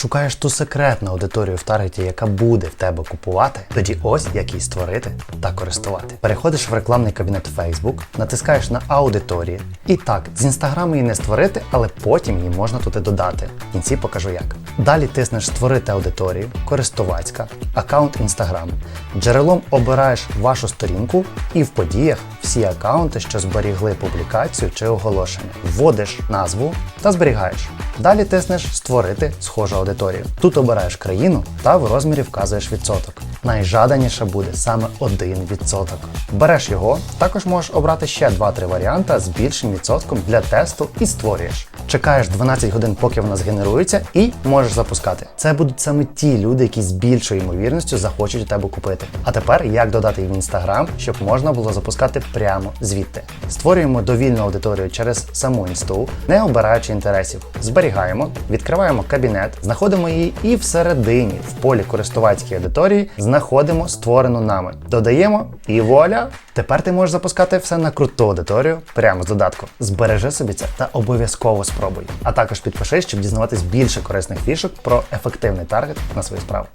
Шукаєш ту секретну аудиторію в таргеті, яка буде в тебе купувати, тоді ось як її створити та користувати. Переходиш в рекламний кабінет Facebook, натискаєш на аудиторії. І так, з інстаграму її не створити, але потім її можна туди додати. В кінці покажу як. Далі тиснеш Створити аудиторію, користувацька, аккаунт Instagram. Джерелом обираєш вашу сторінку і в подіях всі аккаунти, що зберігли публікацію чи оголошення. Вводиш назву та зберігаєш. Далі тиснеш Створити схожу аудиторію. Тут обираєш країну та в розмірі вказуєш відсоток. Найжаданіше буде саме 1%. Береш його, також можеш обрати ще 2-3 варіанти з більшим відсотком для тесту і створюєш. Чекаєш 12 годин, поки вона згенерується, і можеш запускати. Це будуть саме ті люди, які з більшою ймовірністю захочуть у тебе купити. А тепер як додати її в інстаграм, щоб можна було запускати прямо звідти. Створюємо довільну аудиторію через саму інсту, не обираючи інтересів. Зберігаємо, відкриваємо кабінет, знаходимо її і всередині, в полі користувацької аудиторії, знаходимо створену нами. Додаємо і вуаля! Тепер ти можеш запускати все на круту аудиторію прямо з додатку. Збережи собі це та обов'язково спробуй. А також підпишись, щоб дізнаватись більше корисних фішок про ефективний таргет на свою справу.